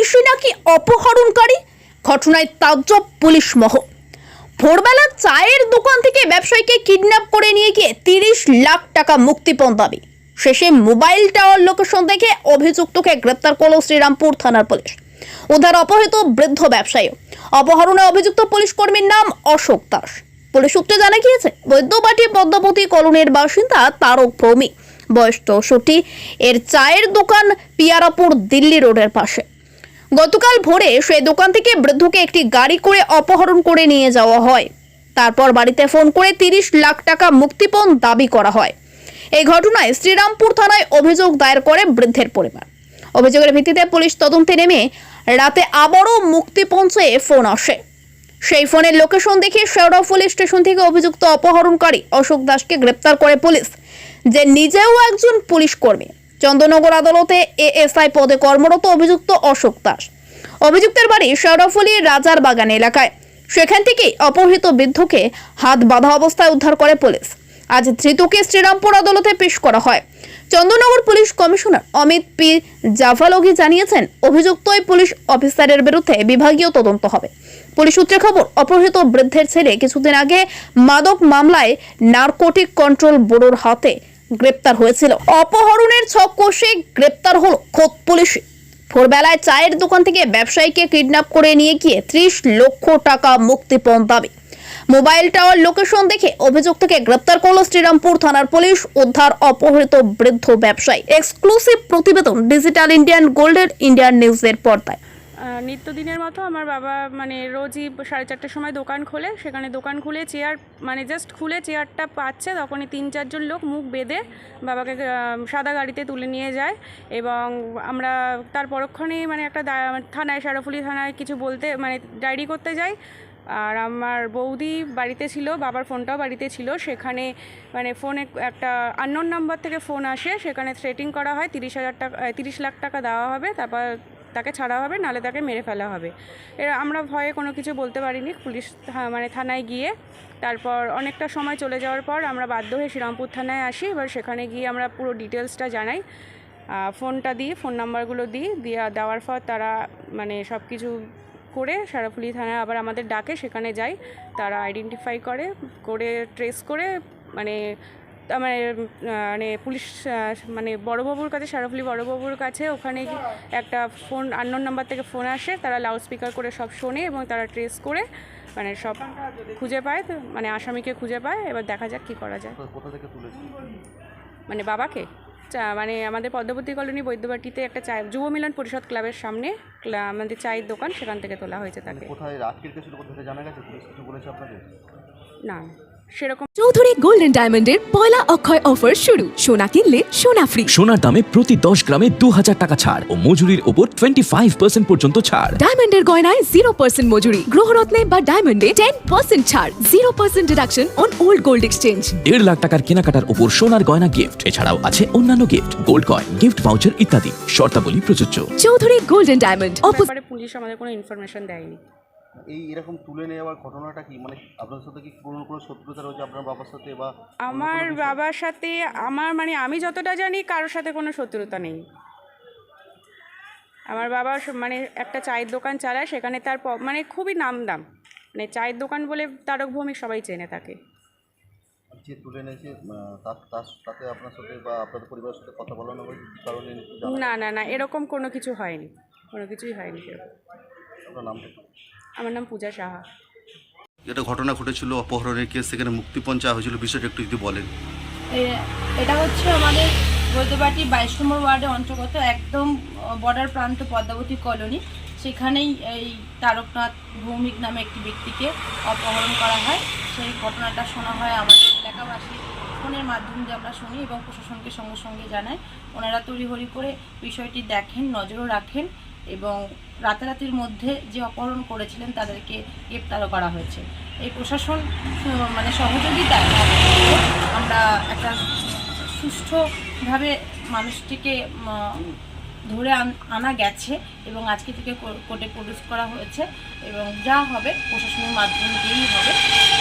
পুলিশই নাকি অপহরণকারী? ঘটনায় তাজ্জব পুলিশ মহ। ভোরবেলা চায়ের দোকান থেকে ব্যবসায়ীকে কিডন্যাপ করে নিয়ে গিয়ে তিরিশ লাখ টাকা মুক্তিপণ দাবি। শেষে মোবাইল টাওয়ার লোকেশন দেখে অভিযুক্তকে গ্রেপ্তার করল শ্রীরামপুর থানার পুলিশ। উদ্ধার অপহৃত বৃদ্ধ ব্যবসায়ী। অপহরণে অভিযুক্ত পুলিশ কর্মীর নাম অশোক দাস। পুলিশ সূত্রে জানা গিয়েছে, বৈদ্যবাটি পদ্মপতি কলোনির বাসিন্দা তারক ভৌমিক। বয়স চৌষট্টি। এর চায়ের দোকান পিয়ারাপুর দিল্লি রোডের পাশে। গতকাল ভোরে সেই দোকান থেকে বৃদ্ধকে একটি গাড়ি করে অপহরণ করে নিয়ে যাওয়া হয়। তারপর বাড়িতে ফোন করে তিরিশ লাখ টাকা মুক্তিপণ দাবি করা হয়। এই ঘটনায় শ্রীরামপুর থানায় অভিযোগ দায়ের করে বৃদ্ধের পরিবার। অভিযোগের ভিত্তিতে পুলিশ তদন্তে নেমে রাতে আবারও মুক্তিপণ চেয়ে ফোন আসে। সেই ফোনের লোকেশন দেখে শেওড়া পুলিশ স্টেশন থেকে অভিযুক্ত অপহরণকারী অশোক দাসকে গ্রেপ্তার করে পুলিশ, যে নিজেও একজন পুলিশ কর্মী। চন্দ্রনগর আদালতে এএসআই পদে কর্মরত অভিযুক্ত অশোক দাস। অভিযুক্তের বাড়ি শেওড়াফুলির রাজার বাগান এলাকায়। সেখান থেকে অপহৃত বৃদ্ধকে হাত বাঁধা অবস্থায় উদ্ধার করে পুলিশ। আজ ধৃতকে শ্রীরামপুর আদালতে পেশ করা হয়। Chandannagar police commissioner Amit P. Javalgi জানিয়েছেন অভিযুক্ত ওই পুলিশ অফিসারের বিরুদ্ধে বিভাগীয় তদন্ত হবে। পুলিশ সূত্রে খবর, অপহৃত বৃদ্ধের ছেলে কিছুদিন আগে মাদক মামলায় নারকোটিক কন্ট্রোল ব্যুরোর হাতে গ্রেপ্তার হয়েছিল। অপহরণের ছক কষে গ্রেপ্তার হল খোদ পুলিশ। ভোরবেলায় চায়ের দোকান থেকে ব্যবসায়ীকে কিডন্যাপ করে নিয়ে গিয়ে ত্রিশ লক্ষ টাকা মুক্তিপণ দাবি। মোবাইল টাওয়ার লোকেশন দেখে অভিযুক্তকে গ্রেপ্তার করল শ্রীরামপুর থানার পুলিশ। উদ্ধার অপহৃত বৃদ্ধ ব্যবসায়ী। এক্সক্লুসিভ প্রতিবেদন ডিজিটাল ইন্ডিয়ান গোল্ডের ইন্ডিয়ান নিউজের পর্দায়। নিত্যদিনের মতো আমার বাবা মানে রোজই সাড়ে চারটের সময় দোকান খোলে। সেখানে দোকান খুলে চেয়ার মানে জাস্ট খুলে চেয়ারটা পাচ্ছে, তখনই তিন চারজন লোক মুখ বেঁধে বাবাকে সাদা গাড়িতে তুলে নিয়ে যায় এবং আমরা তার পরক্ষণেই মানে একটা থানায়, সারাফুলি থানায় কিছু বলতে মানে ডায়েরি করতে যাই। আর আমার বৌদি বাড়িতে ছিল, বাবার ফোনটাও বাড়িতে ছিল। সেখানে মানে ফোনে একটা আননোন নাম্বার থেকে ফোন আসে। সেখানে থ্রেটিং করা হয়, তিরিশ হাজার টাকা, তিরিশ লাখ টাকা দেওয়া হবে। তারপর তাকে ছাড়া হবে, নালে তাকে মেরে ফেলা হবে। এরা আমরা ভয়ে কোনো কিছু বলতে পারিনি। পুলিশ মানে থানায় গিয়ে, তারপর অনেকটা সময় চলে যাওয়ার পর আমরা বাধ্য হয়ে শ্রীরামপুর থানায় আসি। এবার সেখানে গিয়ে আমরা পুরো ডিটেলসটা জানাই। ফোনটা দিই, ফোন নাম্বারগুলো দিই, দিয়ে, দেওয়ার পর তারা মানে সব কিছু করে সারাফুলি থানায় আবার আমাদের ডাকে, সেখানে যাই। তারা আইডেন্টিফাই করে করে ট্রেস করে মানে তা- মানে মানে পুলিশ মানে বড়বাবুর কাছে সারাফুলি বড়বাবুর কাছে ওখানে একটা ফোন আননোন নাম্বার থেকে ফোন আসে। তারা লাউড স্পিকার করে সব শোনে এবং তারা ট্রেস করে মানে সব খুঁজে পায় তো মানে আসামিকে খুঁজে পায়। এবার দেখা যাক কী করা যায়। মানে বাবাকে। চা মানে আমাদের পদ্মবতী কলোনি বৈদ্যবাটিতে একটা চায় যুব মিলন পরিষদ ক্লাবের সামনে আমাদের চায়ের দোকান সেখান থেকে তোলা হয়েছে তাকে। কোথায় কোথা জানা গেছে? পুলিশ কিছু বলেছে আপনাকে না। সেরকম চৌধুরী গোল্ডেন ডায়মন্ডের পয়লা অক্ষয় অফার শুরু। সোনা কিনলে সোনা ফ্রি সোনার দামে প্রতি দশ গ্রামে দু হাজার টাকা ছাড় ও মজুরির ওপর টোয়েন্টি ফাইভ পার্সেন্ট পর্যন্ত ছাড়। ডায়মন্ডের গয়নায় জিরো পার্সেন্ট মজুরি গ্রহরত্নে বা ডায়মন্ডে টেন পার্সেন্ট ছাড় zero percent deduction on old gold exchange দেড় লাখ টাকার কেনাকাটার ওপর সোনার গয়না গিফট এছাড়াও আছে অন্যান্য gift gold coin gift voucher ইত্যাদি। শর্তাবলী প্রযোজ্য। চৌধুরী গোল্ডেন ডায়মন্ড পুলিশ আমাদের কোনো ইনফরমেশন দেয়নি। এই এরকম তুলে নেওয়ার ঘটনাটা কি? মানে আপনার সাথে কি কোনো কোনো শত্রুতা রয়েছে আপনার বাবার সাথে বা আমার বাবার সাথে আমার মানে আমি যতটা জানি কারোর সাথে কোনো শত্রুতা নেই। আমার বাবা মানে একটা চায়ের দোকান চালায় সেখানে তার মানে খুবই নাম দাম মানে চায়ের দোকান বলে তারক ভৌমিক সবাই চেনে তাকে। যে তুলে নিয়েছে তাতে আপনার সাথে বা আপনাদের পরিবারের সাথে কথা বলানো কারণে না না না এরকম কোনো কিছু হয়নি। কোনো কিছুই হয়নি সেরকম। আপনার নামটা? আমার নাম পূজা সাহা। এটা ঘটনা ঘটেছিল অপহরণের কেস সেখানে মুক্তিপণ চাওয়া হয়েছিল বিষয়টা একটু যদি বলেন। এটা হচ্ছে আমাদের বৈদ্যবাটি বাইশ নম্বর ওয়ার্ডে অন্তর্গত একদম বর্ডার প্রান্ত পদ্মাবতী কলোনি। সেখানেই এই তারকনাথ ভৌমিক নামে একটি ব্যক্তিকে অপহরণ করা হয়। সেই ঘটনাটা শোনা হয় আমাদের এলাকাবাসী ফোনের মাধ্যমে দিয়ে আমরা শুনি এবং প্রশাসনকে সঙ্গে সঙ্গে জানাই। ওনারা তড়িঘড়ি করে বিষয়টি দেখেন নজরও রাখেন। এবং রাতারাতির মধ্যে যে অপহরণ করেছিলেন তাদেরকে গ্রেপ্তারও করা হয়েছে। এই প্রশাসন মানে সহযোগিতায় আমরা একটা সুষ্ঠুভাবে মানুষটিকে ধরে আন- গেছে এবং আজকে থেকে কোর্টে প্রডিউস করা হয়েছে এবং যা হবে প্রশাসনের মাধ্যমে দিয়েই হবে।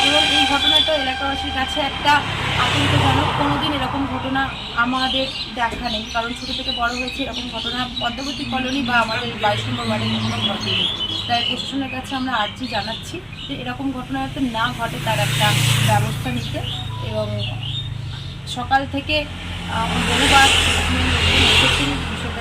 এবং এই ঘটনাটা এলাকাবাসীর কাছে একটা আতঙ্কজনক। কোনোদিন এরকম ঘটনা আমাদের দেখা নেই। কারণ ছোটো থেকে বড় হয়েছে এরকম ঘটনা পদ্মাবতী কলোনি বা আমাদের বাইশ নম্বর ওয়ার্ডে কখনো ঘটেনি। তাই প্রশাসনের কাছে আমরা আর্জি জানাচ্ছি যে এরকম ঘটনা যাতে না ঘটে তার একটা ব্যবস্থা নিতে। এবং সকাল থেকে আহ,